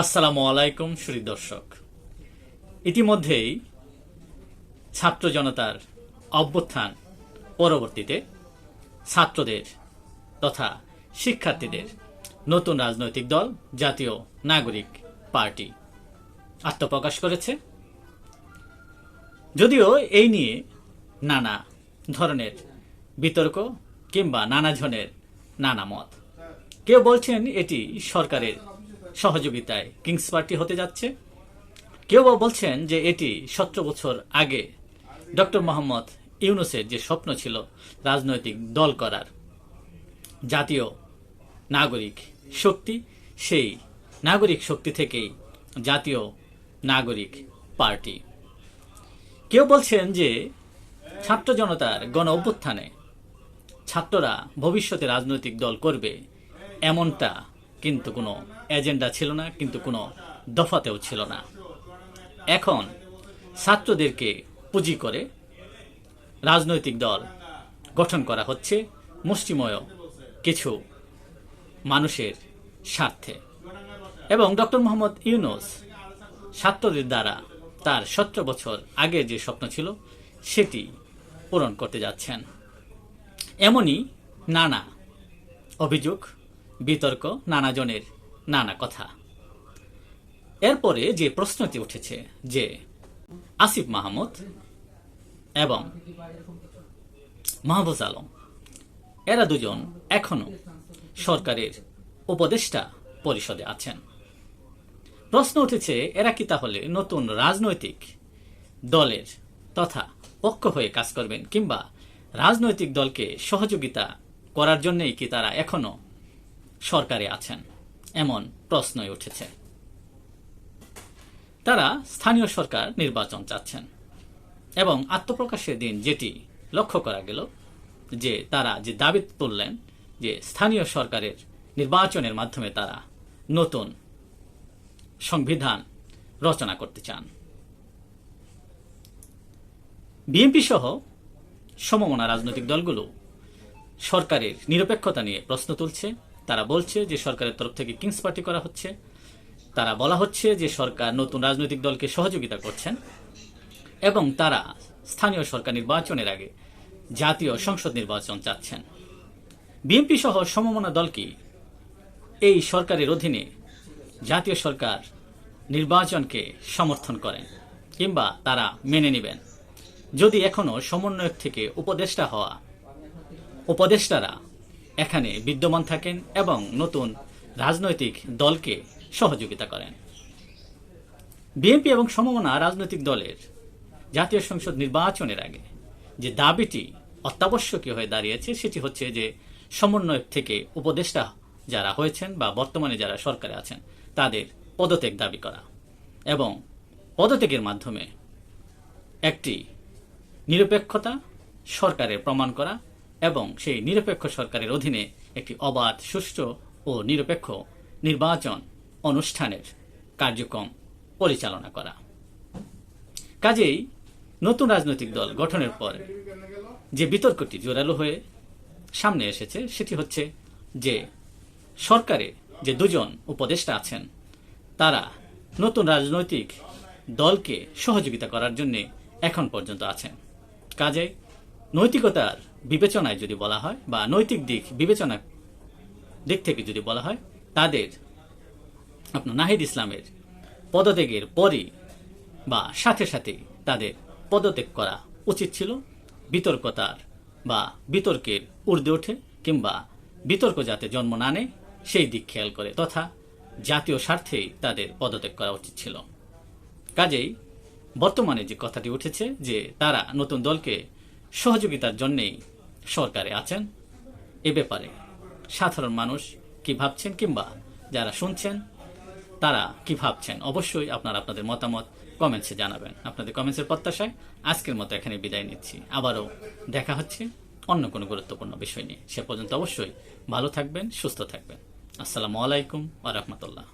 আসসালামু আলাইকুম সুরী দর্শক। ইতিমধ্যেই ছাত্র জনতার অভ্যুত্থান পরবর্তীতে ছাত্রদের তথা শিক্ষার্থীদের নতুন রাজনৈতিক দল, জাতীয় নাগরিক পার্টি আত্মপ্রকাশ করেছে। যদিও এই নিয়ে নানা ধরনের বিতর্ক কিংবা নানা জনের নানা মত। কেউ বলছেন এটি সরকারের সহযোগিতায় কিংস পার্টি হতে যাচ্ছে। কেউ বা বলছেন যে এটি সতেরো বছর আগে ডক্টর মোহাম্মদ ইউনুসের যে স্বপ্ন ছিল রাজনৈতিক দল করার। জাতীয় নাগরিক শক্তি, সেই নাগরিক শক্তি থেকেই জাতীয় নাগরিক পার্টি। কেউ বলছেন যে ছাত্র জনতার গণ অভ্যুত্থানে ছাত্ররা ভবিষ্যতে রাজনৈতিক দল করবে, এমনটা কিন্তু কোনো এজেন্ডা ছিল না, কিন্তু কোনো দফাতেও ছিল না। এখন ছাত্রদেরকে পুঁজি করে রাজনৈতিক দল গঠন করা হচ্ছে মুষ্টিময় কিছু মানুষের স্বার্থে। এবং ডক্টর মোহাম্মদ ইউনুস ছাত্রদের দ্বারা তার সতেরো বছর আগে যে স্বপ্ন ছিল, সেটি পূরণ করতে যাচ্ছেন। এমনই নানা অভিযোগ বিতর্ক নানা জনের নানা কথা। এরপরে যে প্রশ্নটি উঠেছে যে, আসিফ মাহমুদ এবং মাহবুজ আলম, এরা দুজন এখনও সরকারের উপদেষ্টা পরিষদে আছেন। প্রশ্ন উঠেছে, এরা কি তাহলে নতুন রাজনৈতিক দলের তথা পক্ষ হয়ে কাজ করবেন কিংবা রাজনৈতিক দলকে সহযোগিতা করার জন্যই কি তারা এখনও সরকারে আছেন, এমন প্রশ্নই উঠেছে। তারা স্থানীয় সরকার নির্বাচন চাচ্ছেন এবং আত্মপ্রকাশের দিন যেটি লক্ষ্য করা গেল যে তারা যে দাবি তুললেন যে স্থানীয় সরকারের নির্বাচনের মাধ্যমে তারা নতুন সংবিধান রচনা করতে চান। বিএনপি সহ সমমনা রাজনৈতিক দলগুলো সরকারের নিরপেক্ষতা নিয়ে প্রশ্ন তুলছে। তারা বলছে যে সরকারের তরফ থেকে কিংস পার্টি করা হচ্ছে। তারা বলা হচ্ছে যে সরকার নতুন রাজনৈতিক দলকে সহযোগিতা করছেন এবং তারা স্থানীয় সরকার নির্বাচনের আগে জাতীয় সংসদ নির্বাচন চাচ্ছেন। বিএনপি সহ সমমনা দলকে এই সরকারের অধীনে জাতীয় সরকার নির্বাচনকে সমর্থন করেন কিংবা তারা মেনে নেবেন? যদি এখনও সমন্বয়ক থেকে উপদেষ্টা হওয়া উপদেষ্টারা এখানে বিদ্যমান থাকেন এবং নতুন রাজনৈতিক দলকে সহযোগিতা করেন। বিএনপি এবং সমমনা রাজনৈতিক দলের জাতীয় সংসদ নির্বাচনের আগে যে দাবিটি অত্যাবশ্যকীয় হয়ে দাঁড়িয়েছে সেটি হচ্ছে যে সমন্বয়ক থেকে উপদেষ্টা যারা হয়েছেন বা বর্তমানে যারা সরকারে আছেন, তাদের পদত্যাগ দাবি করা এবং পদত্যাগের মাধ্যমে একটি নিরপেক্ষতা সরকারের প্রমাণ করা এবং সেই নিরপেক্ষ সরকারের অধীনে একটি অবাধ, সুষ্ঠু ও নিরপেক্ষ নির্বাচন অনুষ্ঠানের কার্যক্রম পরিচালনা করা। কাজেই নতুন রাজনৈতিক দল গঠনের পর যে বিতর্কটি জোরালো হয়ে সামনে এসেছে, সেটি হচ্ছে যে সরকারে যে দুজন উপদেষ্টা আছেন, তারা নতুন রাজনৈতিক দলকে সহযোগিতা করার জন্য এখন পর্যন্ত আছেন। কাজে নৈতিকতার বিবেচনায় যদি বলা হয় বা নৈতিক দিক, বিবেচনা দিক থেকে যদি বলা হয়, তাদের আপনার নাহিদ ইসলামের পদত্যাগের পরই বা সাথে সাথে তাদের পদত্যাগ করা উচিত ছিল। বিতর্কতার বা বিতর্কের ঊর্ধ্বে ওঠে কিংবা বিতর্ক যাতে জন্ম না নেয়, সেই দিক খেয়াল করে তথা জাতীয় স্বার্থেই তাদের পদত্যাগ করা উচিত ছিল। কাজেই বর্তমানে যে কথাটি উঠেছে যে তারা নতুন দলকে সহযোগিতার জন্যেই সরকারে আছেন। এ ব্যাপারে সাধারণ মানুষ কি ভাবছেন কিংবা যারা শুনছেন, তারা কি ভাবছেন? অবশ্যই আপনারা আপনাদের মতামত কমেন্টসে জানাবেন। আপনাদের কমেন্টসের প্রত্যাশায় আজকের মতো এখানে বিদায় নিচ্ছি। আবারও দেখা হচ্ছে অন্য কোনো গুরুত্বপূর্ণ বিষয় নিয়ে। সে পর্যন্ত অবশ্যই ভালো থাকবেন, সুস্থ থাকবেন। আসসালামু আলাইকুম আ রহমতুল্লাহ।